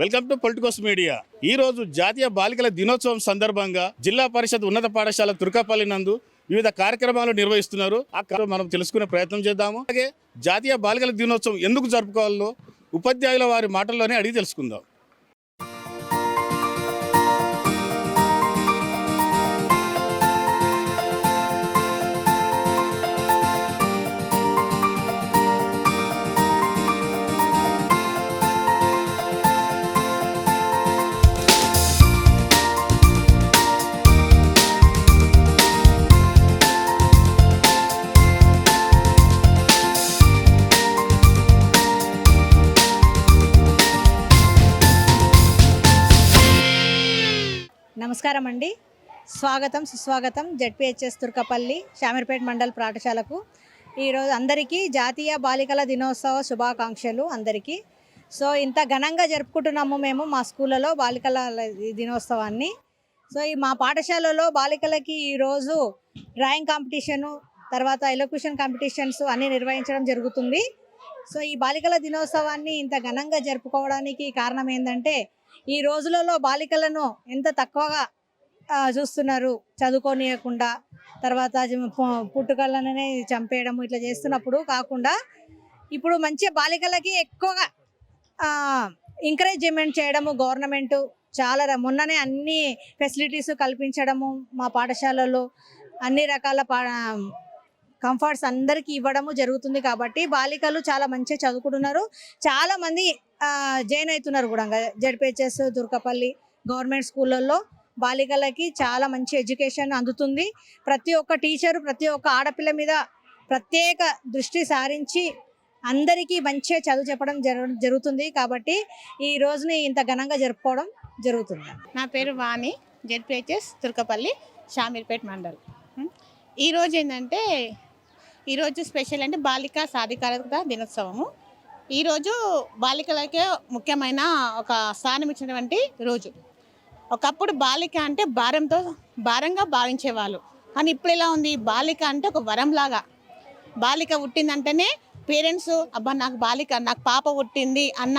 Welcome to Politicos media. ఈ రోజు జాతీయ బాలికల దినోత్సవం సందర్భంగా జిల్లా పరిషత్ ఉన్నత పాఠశాల తుర్కపల్లి నందు వివిధ కార్యక్రమాలు నిర్వహిస్తున్నారు. ఆ మనం తెలుసుకునే ప్రయత్నం చేద్దాము. అలాగే జాతీయ బాలికల దినోత్సవం ఎందుకు జరుపుకోవాలో ఉపాధ్యాయుల వారి మాటల్లోనే అడిగి తెలుసుకుందాం. నమస్కారం అండి. స్వాగతం సుస్వాగతం జడ్పిహెచ్ఎస్ తుర్కపల్లి శామీర్పేట మండల్ పాఠశాలకు. ఈరోజు అందరికీ జాతీయ బాలికల దినోత్సవ శుభాకాంక్షలు అందరికీ. సో ఇంత ఘనంగా జరుపుకుంటున్నాము మేము మా స్కూళ్ళలో బాలికల దినోత్సవాన్ని. సో ఈ మా పాఠశాలలో బాలికలకి ఈరోజు డ్రాయింగ్ కాంపిటీషను తర్వాత ఎలక్యూషన్ కాంపిటీషన్స్ అన్నీ నిర్వహించడం జరుగుతుంది. సో ఈ బాలికల దినోత్సవాన్ని ఇంత ఘనంగా జరుపుకోవడానికి కారణం ఏంటంటే ఈ రోజులలో బాలికలను ఎంత తక్కువగా చూస్తున్నారు? చదువుకోనియకుండా తర్వాత పుట్టుకలనే చంపేయడం ఇట్లా చేస్తున్నప్పుడు కాకుండా ఇప్పుడు మంచి బాలికలకి ఎక్కువగా ఎంకరేజ్మెంట్ చేయడము గవర్నమెంట్ చాలా ర- మొన్ననే అన్ని ఫెసిలిటీస్ కల్పించడము మా పాఠశాలలో అన్ని రకాల పా కంఫర్ట్స్ అందరికీ ఇవ్వడము జరుగుతుంది కాబట్టి బాలికలు చాలా మంచిగా చదువుకుంటున్నారు. చాలా మంది జాయిన్ అవుతున్నారు కూడా జడ్పిహెచ్ఎస్ దుర్గపల్లి గవర్నమెంట్ స్కూళ్ళల్లో బాలికలకి చాలా మంచి ఎడ్యుకేషన్ అందుతుంది. ప్రతి ఒక్క టీచరు ప్రతి ఒక్క ఆడపిల్ల మీద ప్రత్యేక దృష్టి సారించి అందరికీ మంచిగా చదువు చెప్పడం జరు జరుగుతుంది కాబట్టి ఈ రోజుని ఇంత ఘనంగా జరుపుకోవడం జరుగుతుంది. నా పేరు వాణి జెడ్పిహెచ్ఎస్ తుర్కపల్లి షామీర్పేట్ మండల్. ఈరోజు ఏంటంటే ఈరోజు స్పెషల్ అంటే బాలికా సాధికారత దినోత్సవము. ఈరోజు బాలికలకే ముఖ్యమైన ఒక స్థానం ఇచ్చినటువంటి రోజు. ఒకప్పుడు బాలిక అంటే భారంతో భారంగా భావించేవాళ్ళు. కానీ ఇప్పుడు ఎలా ఉంది? బాలిక అంటే ఒక వరంలాగా. బాలిక పుట్టిందంటేనే పేరెంట్స్ అబ్బా నాకు బాలిక నాకు పాప పుట్టింది అన్న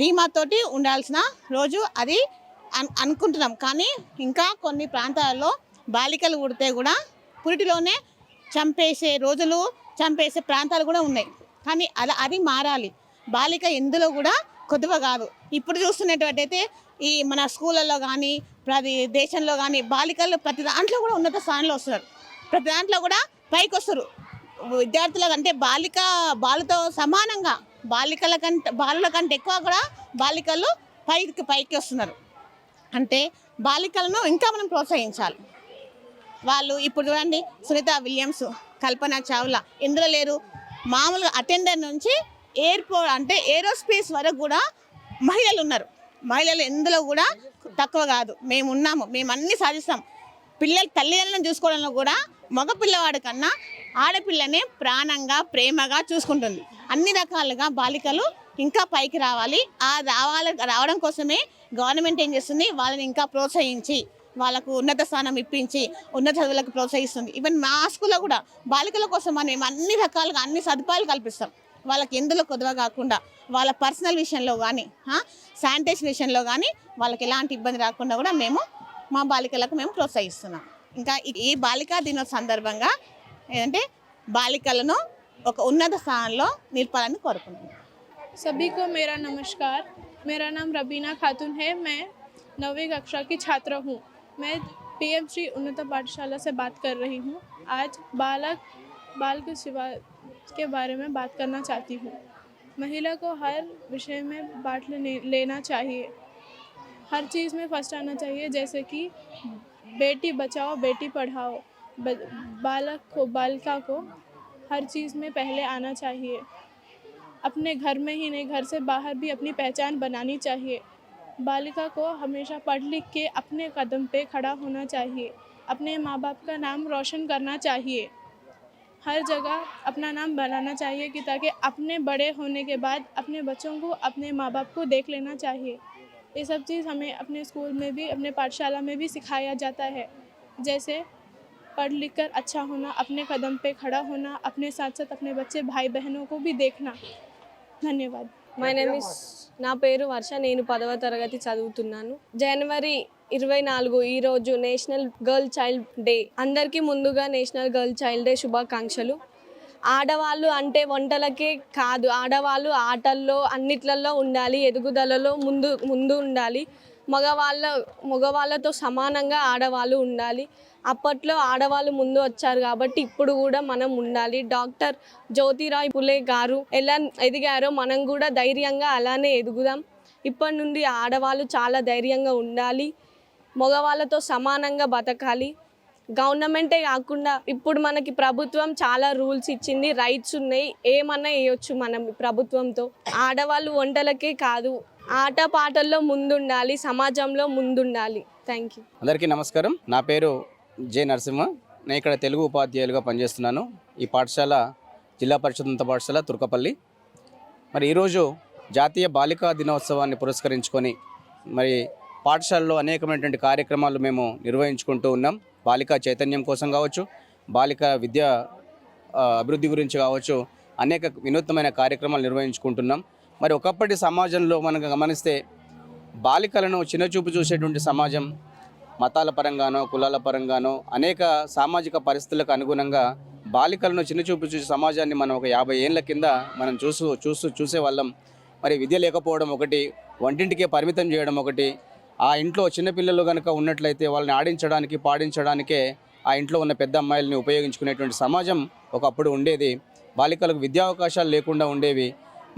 ధీమాతోటి ఉండాల్సిన రోజు అది అన్ అనుకుంటున్నాం. కానీ ఇంకా కొన్ని ప్రాంతాల్లో బాలికలు పుడితే కూడా పురిటిలోనే చంపేసే రోజులు చంపేసే ప్రాంతాలు కూడా ఉన్నాయి. కానీ అలా అది మారాలి. బాలిక ఎందులో కూడా కొద్దువ కాదు. ఇప్పుడు చూస్తున్నటువంటి అయితే ఈ మన స్కూళ్ళల్లో కానీ ప్రతి దేశంలో కానీ బాలికలు ప్రతి దాంట్లో కూడా ఉన్నత స్థానంలో వస్తున్నారు. ప్రతి దాంట్లో కూడా పైకి వస్తారు విద్యార్థుల కంటే బాలిక బాలుతో సమానంగా బాలికల కంటే బాలుల కంటే ఎక్కువ కూడా బాలికలు పైకి పైకి వస్తున్నారు. అంటే బాలికలను ఇంకా మనం ప్రోత్సహించాలి. వాళ్ళు ఇప్పుడు చూడండి సునీత విలియమ్స్ కల్పన చావ్లా. ఇందులో లేరు మామూలుగా అటెండర్ నుంచి ఎయిర్పోర్ట్ అంటే ఏరోస్పేస్ వరకు కూడా మహిళలు ఉన్నారు. మహిళలు ఎందులో కూడా తక్కువ కాదు. మేము ఉన్నాము. మేము అన్నీ సాధిస్తాం. పిల్లల తల్లిదండ్రులను చూసుకోవడంలో కూడా మగ పిల్లవాడి కన్నా ఆడపిల్లనే ప్రాణంగా ప్రేమగా చూసుకుంటుంది. అన్ని రకాలుగా బాలికలు ఇంకా పైకి రావాలి. ఆ రావాల రావడం కోసమే గవర్నమెంట్ ఏం చేస్తుంది? వాళ్ళని ఇంకా ప్రోత్సహించి వాళ్ళకు ఉన్నత స్థానం ఇప్పించి ఉన్నత చదువులకు ప్రోత్సహిస్తుంది ఈవెన్ మా స్కూల్లో కూడా బాలికల కోసం అని మేము అన్ని రకాలుగా అన్ని సదుపాయాలు కల్పిస్తాం వాళ్ళకి ఎందులో కొద్దువ కాకుండా వాళ్ళ పర్సనల్ విషయంలో కానీ శానిటేషన్ విషయంలో కానీ వాళ్ళకి ఎలాంటి ఇబ్బంది రాకుండా కూడా మేము మా బాలికలకు మేము ప్రోత్సహిస్తున్నాం ఇంకా ఈ- ఈ బాలికా దినోత్సవ సందర్భంగా ఏంటంటే బాలికలను ఒక ఉన్నత స్థానంలో నిలపాలని కోరుకుంటున్నాం सभी को मेरा नमस्कार मेरा नाम रबीना खातून है मैं नौवीं कक्षा की छात्र हूँ मैं पी एम श्री उन्नत पाठशाला से बात कर रही हूँ। आज बालक बाल के शिवा के बारे में बात करना चाहती हूँ। महिला को हर विषय में बांट लेने लेना चाहिए। हर चीज़ में फ़र्स्ट आना चाहिए, जैसे कि बेटी बचाओ, बेटी पढ़ाओ। बालक को, बालिका को हर चीज़ में पहले आना चाहिए। अपने घर में ही नहीं, घर से बाहर भी अपनी पहचान बनानी चाहिए। बालिका को हमेशा पढ़ लिख के अपने कदम पे खड़ा होना चाहिए, अपने माँ बाप का नाम रोशन करना चाहिए। हर जगह अपना नाम बनाना चाहिए कि ताकि अपने बड़े होने के बाद अपने बच्चों को, अपने माँ बाप को देख लेना चाहिए। ये सब चीज़ हमें अपने स्कूल में भी, अपने पाठशाला में भी सिखाया जाता है। जैसे पढ़ लिख कर अच्छा होना, अपने कदम पे खड़ा होना, अपने साथ साथ अपने बच्चे भाई बहनों को भी देखना। धन्यवाद। My name is నా పేరు వర్ష నేను పదవ తరగతి చదువుతున్నాను. జనవరి ఇరవై నాలుగు ఈరోజు నేషనల్ గర్ల్ చైల్డ్ డే. అందరికీ ముందుగా నేషనల్ గర్ల్ చైల్డ్ డే శుభాకాంక్షలు. ఆడవాళ్ళు అంటే వంటలకే కాదు ఆడవాళ్ళు ఆటల్లో అన్నిట్లలో ఉండాలి ఎదుగుదలలో ముందు ముందు ఉండాలి. మగవాళ్ళ మగవాళ్ళతో సమానంగా ఆడవాళ్ళు ఉండాలి. అప్పట్లో ఆడవాళ్ళు ముందు వచ్చారు కాబట్టి ఇప్పుడు కూడా మనం ఉండాలి. డాక్టర్ జ్యోతిరాయ్ పులే గారు ఎలా ఎదిగారో మనం కూడా ధైర్యంగా అలానే ఎదుగుదాం. ఇప్పటి నుండి ఆడవాళ్ళు చాలా ధైర్యంగా ఉండాలి. మగవాళ్ళతో సమానంగా బతకాలి. గవర్నమెంటే కాకుండా ఇప్పుడు మనకి ప్రభుత్వం చాలా రూల్స్ ఇచ్చింది. రైట్స్ ఉన్నాయి. ఏమన్నా వేయొచ్చు మనం ప్రభుత్వంతో. ఆడవాళ్ళు వంటలకే కాదు. ఆట పాటల్లో ముందుండాలి. సమాజంలో ముందుండాలి. థ్యాంక్ యూ అందరికీ నమస్కారం. నా పేరు జె నరసింహ. నేను ఇక్కడ తెలుగు ఉపాధ్యాయులుగా పనిచేస్తున్నాను. ఈ పాఠశాల జిల్లా పరిషత్ ఉన్నత పాఠశాల తుర్కపల్లి. మరి ఈరోజు జాతీయ బాలికా దినోత్సవాన్ని పురస్కరించుకొని మరి పాఠశాలలో అనేకమైనటువంటి కార్యక్రమాలు మేము నిర్వహించుకుంటూ ఉన్నాం. బాలికా చైతన్యం కోసం కావచ్చు బాలిక విద్య అభివృద్ధి గురించి కావచ్చు అనేక వినూత్నమైన కార్యక్రమాలు నిర్వహించుకుంటున్నాం. మరి ఒకప్పటి సమాజంలో మనం గమనిస్తే బాలికలను చిన్నచూపు చూసేటువంటి సమాజం మతాల పరంగానో కులాల పరంగానో అనేక సామాజిక పరిస్థితులకు అనుగుణంగా బాలికలను చిన్నచూపు చూసే సమాజాన్ని మనం ఒక యాభై ఏళ్ళ కింద మనం చూసు చూస్తూ చూసేవాళ్ళం. మరి విద్య లేకపోవడం ఒకటి వంటింటికే పరిమితం చేయడం ఒకటి ఆ ఇంట్లో చిన్నపిల్లలు కనుక ఉన్నట్లయితే వాళ్ళని ఆడించడానికి పాడించడానికే ఆ ఇంట్లో ఉన్న పెద్ద అమ్మాయిలని ఉపయోగించుకునేటువంటి సమాజం ఒకప్పుడు ఉండేది. బాలికలకు విద్యావకాశాలు లేకుండా ఉండేవి.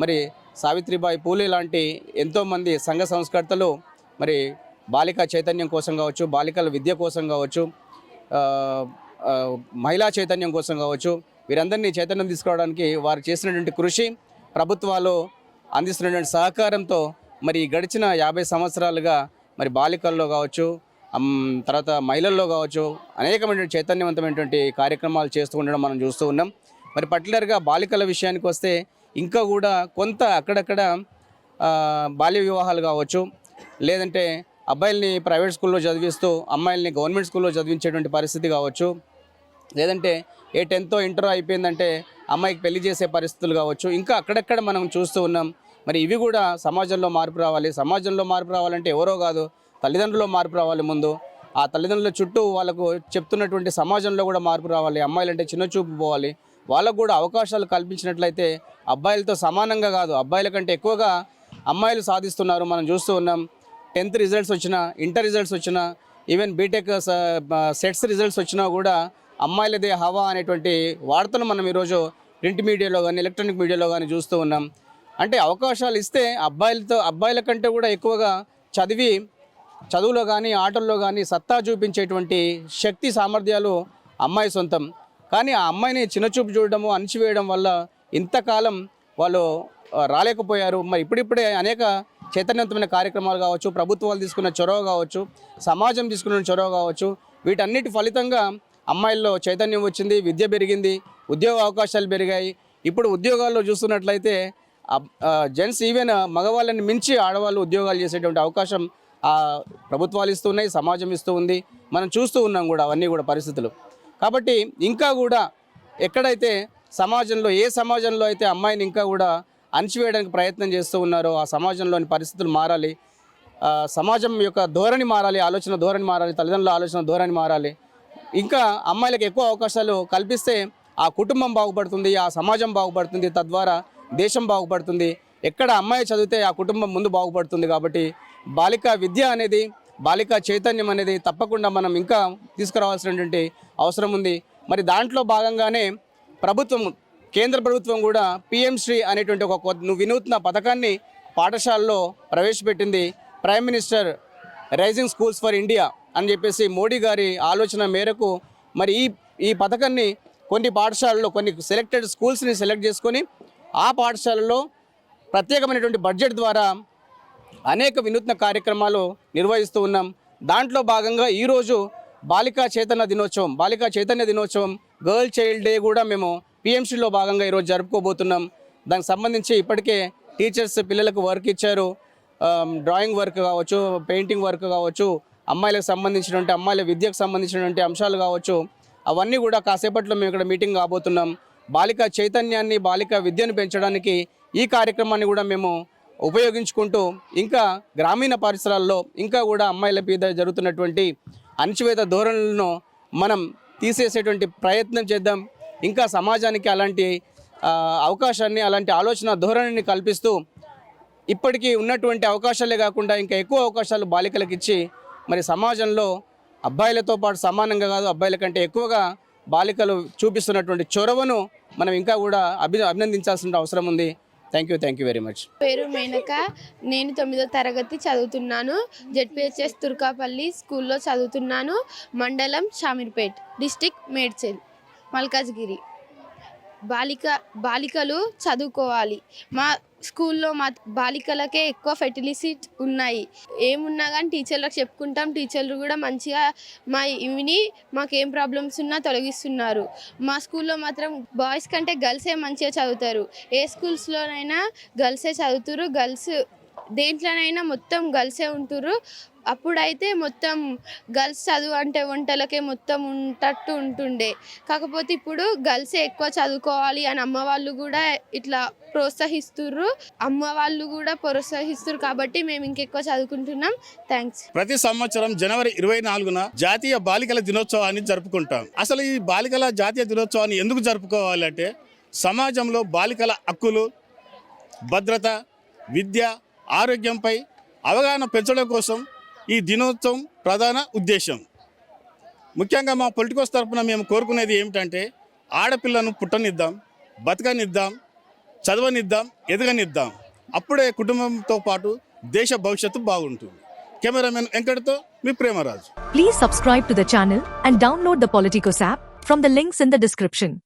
మరి సావిత్రిబాయి పూలే లాంటి ఎంతోమంది సంఘ సంస్కర్తలు మరి బాలికా చైతన్యం కోసం కావచ్చు బాలికల విద్య కోసం కావచ్చు మహిళా చైతన్యం కోసం కావచ్చు వీరందరినీ చైతన్యం తీసుకోవడానికి వారు చేసినటువంటి కృషి ప్రభుత్వాలు అందిస్తున్నటువంటి సహకారంతో మరి గడిచిన యాభై సంవత్సరాలుగా మరి బాలికల్లో కావచ్చు తర్వాత మహిళల్లో కావచ్చు అనేకమైనటువంటి చైతన్యవంతమైనటువంటి కార్యక్రమాలు చేస్తూ ఉండడం మనం చూస్తూ ఉన్నాం. మరి పర్టికులర్గా బాలికల విషయానికి వస్తే ఇంకా కూడా కొంత అక్కడక్కడ బాల్య వివాహాలు కావచ్చు లేదంటే అబ్బాయిల్ని ప్రైవేట్ స్కూల్లో చదివిస్తూ అమ్మాయిల్ని గవర్నమెంట్ స్కూల్లో చదివించేటువంటి పరిస్థితి కావచ్చు. లేదంటే ఏ టెన్త్ ఇంటర్ అయిపోయిందంటే అమ్మాయికి పెళ్ళి చేసే పరిస్థితులు కావచ్చు. ఇంకా అక్కడక్కడ మనం చూస్తూ ఉన్నాం. మరి ఇవి కూడా సమాజంలో మార్పు రావాలి. సమాజంలో మార్పు రావాలంటే ఎవరో కాదు తల్లిదండ్రుల్లో మార్పు రావాలి ముందు. ఆ తల్లిదండ్రుల చుట్టూ వాళ్ళకు చెప్తున్నటువంటి సమాజంలో కూడా మార్పు రావాలి. అమ్మాయిలంటే చిన్న చూపు పోవాలి. వాళ్ళకు కూడా అవకాశాలు కల్పించినట్లయితే అబ్బాయిలతో సమానంగా కాదు అబ్బాయిల కంటే ఎక్కువగా అమ్మాయిలు సాధిస్తున్నారు మనం చూస్తూ ఉన్నాం. టెన్త్ రిజల్ట్స్ వచ్చినా ఇంటర్ రిజల్ట్స్ వచ్చినా ఈవెన్ బీటెక్ సెట్స్ రిజల్ట్స్ వచ్చినా కూడా అమ్మాయిలదే హవా అనేటువంటి వార్తను మనం ఈరోజు ప్రింట్ మీడియాలో కానీ ఎలక్ట్రానిక్ మీడియాలో కానీ చూస్తూ ఉన్నాం. అంటే అవకాశాలు ఇస్తే అబ్బాయిలతో అబ్బాయిల కంటే కూడా ఎక్కువగా చదివి చదువులో కానీ ఆటల్లో కానీ సత్తా చూపించేటువంటి శక్తి సామర్థ్యాలు అమ్మాయి సొంతం. కానీ ఆ అమ్మాయిని చిన్నచూపు చూడడము అణిచివేయడం వల్ల ఇంతకాలం వాళ్ళు రాలేకపోయారు. మరి ఇప్పుడిప్పుడే అనేక చైతన్యవంతమైన కార్యక్రమాలు కావచ్చు ప్రభుత్వాలు తీసుకున్న చొరవ కావచ్చు సమాజం తీసుకున్న చొరవ కావచ్చు వీటన్నిటి ఫలితంగా అమ్మాయిల్లో చైతన్యం వచ్చింది విద్య పెరిగింది ఉద్యోగ అవకాశాలు పెరిగాయి. ఇప్పుడు ఉద్యోగాల్లో చూస్తున్నట్లయితే జెంట్స్ ఈవెన్ మగవాళ్ళని మించి ఆడవాళ్ళు ఉద్యోగాలు చేసేటువంటి అవకాశం ప్రభుత్వాలు ఇస్తున్నాయి సమాజం ఇస్తూ ఉంది. మనం చూస్తూ ఉన్నాం కూడా అవన్నీ కూడా పరిస్థితులు. కాబట్టి ఇంకా కూడా ఎక్కడైతే సమాజంలో ఏ సమాజంలో అయితే అమ్మాయిని ఇంకా కూడా అణిచివేయడానికి ప్రయత్నం చేస్తూ ఉన్నారో ఆ సమాజంలోని పరిస్థితులు మారాలి సమాజం యొక్క ధోరణి మారాలి ఆలోచన ధోరణి మారాలి తల్లిదండ్రుల ఆలోచన ధోరణి మారాలి. ఇంకా అమ్మాయిలకు ఎక్కువ అవకాశాలు కల్పిస్తే ఆ కుటుంబం బాగుపడుతుంది ఆ సమాజం బాగుపడుతుంది తద్వారా దేశం బాగుపడుతుంది. ఎక్కడ అమ్మాయి చదివితే ఆ కుటుంబం ముందు బాగుపడుతుంది కాబట్టి బాలిక విద్య అనేది బాలిక చైతన్యం అనేది తప్పకుండా మనం ఇంకా తీసుకురావాల్సినటువంటి అవసరం ఉంది. మరి దాంట్లో భాగంగానే ప్రభుత్వం కేంద్ర ప్రభుత్వం కూడా పిఎంశ్రీ అనేటువంటి ఒక వినూత్న పథకాన్ని పాఠశాలలో ప్రవేశపెట్టింది. Prime minister rising schools for India అని చెప్పేసి మోడీ గారి ఆలోచన మేరకు మరి ఈ ఈ పథకాన్ని కొన్ని పాఠశాలల్లో కొన్ని సెలెక్టెడ్ స్కూల్స్ని సెలెక్ట్ చేసుకొని ఆ పాఠశాలలో ప్రత్యేకమైనటువంటి బడ్జెట్ ద్వారా అనేక వినూత్న కార్యక్రమాలు నిర్వహిస్తూ ఉన్నాం. దాంట్లో భాగంగా ఈరోజు బాలికా చైతన్య దినోత్సవం బాలికా చైతన్య దినోత్సవం గర్ల్ చైల్డ్ డే కూడా మేము పిఎంసీలో భాగంగా ఈరోజు జరుపుకోబోతున్నాం. దానికి సంబంధించి ఇప్పటికే టీచర్స్ పిల్లలకు వర్క్ ఇచ్చారు. డ్రాయింగ్ వర్క్ కావచ్చు పెయింటింగ్ వర్క్ కావచ్చు అమ్మాయిలకు సంబంధించినటువంటి అమ్మాయిల విద్యకు సంబంధించినటువంటి అంశాలు కావచ్చు అవన్నీ కూడా కాసేపట్లో మేము ఇక్కడ మీటింగ్ కాబోతున్నాం. బాలిక చైతన్యాన్ని బాలిక విద్యను పెంచడానికి ఈ కార్యక్రమాన్ని కూడా మేము ఉపయోగించుకుంటూ ఇంకా గ్రామీణ పరిసరాల్లో ఇంకా కూడా అమ్మాయిల మీద జరుగుతున్నటువంటి అణచివేత ధోరణులను మనం తీసేసేటువంటి ప్రయత్నం చేద్దాం. ఇంకా సమాజానికి అలాంటి అవకాశాన్ని అలాంటి ఆలోచన ధోరణిని కల్పిస్తూ ఇప్పటికీ ఉన్నటువంటి అవకాశాలే కాకుండా ఇంకా ఎక్కువ అవకాశాలు బాలికలకు ఇచ్చి మరి సమాజంలో అబ్బాయిలతో పాటు సమానంగా కాదు అబ్బాయిల కంటే ఎక్కువగా బాలికలు చూపిస్తున్నటువంటి చొరవను మనం ఇంకా కూడా అభి అభినందించాల్సిన అవసరం ఉంది. Thank you thank you very much పేరు మేనక. నేను తొమ్మిదో తరగతి చదువుతున్నాను. జెడ్పిహెచ్ఎస్ తుర్కాపల్లి స్కూల్లో చదువుతున్నాను. మండలం షామీర్పేట్ డిస్టిక్ మేడ్చల్. మల్కాజ్గిరి. బాలిక బాలికలు చదువుకోవాలి. మా స్కూల్లో మా బాలికలకే ఎక్కువ ఫెటిలిసిట్ ఉన్నాయి. ఏమున్నా కానీ టీచర్లకు చెప్పుకుంటాం. టీచర్లు కూడా మంచిగా మా ఇవిని మాకేం ప్రాబ్లమ్స్ ఉన్నా తొలగిస్తున్నారు. మా స్కూల్లో మాత్రం బాయ్స్ కంటే గర్ల్సే మంచిగా చదువుతారు. ఏ స్కూల్స్లోనైనా గర్ల్సే చదువుతారు గర్ల్స్ దేంట్లోనైనా మొత్తం గర్ల్సే ఉంటారు అప్పుడైతే మొత్తం గర్ల్స్ చదువు అంటే వంటలకే మొత్తం ఉంటట్టు ఉంటుండే. కాకపోతే ఇప్పుడు గర్ల్సే ఎక్కువ చదువుకోవాలి అని అమ్మ వాళ్ళు కూడా ఇట్లా ప్రోత్సహిస్తుర్రు. అమ్మ వాళ్ళు కూడా ప్రోత్సహిస్తున్నారు కాబట్టి మేము ఇంకెక్కువ చదువుకుంటున్నాం. థ్యాంక్స్. ప్రతి సంవత్సరం జనవరి ఇరవై నాలుగున జాతీయ బాలికల దినోత్సవాన్ని జరుపుకుంటాం. అసలు ఈ బాలికల జాతీయ దినోత్సవాన్ని ఎందుకు జరుపుకోవాలంటే సమాజంలో బాలికల హక్కులు భద్రత విద్య ఆరోగ్యంపై అవగాహన పెంచడం కోసం ఈ దినోత్సవం ప్రధాన ఉద్దేశం. ముఖ్యంగా మా పొలిటికోస్ తరఫున మేము కోరుకునేది ఏమిటంటే ఆడపిల్లను పుట్టనిద్దాం బతకనిద్దాం చదవనిద్దాం ఎదగనిద్దాం. అప్పుడే కుటుంబంతో పాటు దేశ భవిష్యత్తు బాగుంటుంది. కెమెరామెన్ వెంకటతో మీ Premaraju. Please subscribe to the channel and download the Politicos app from the links in the description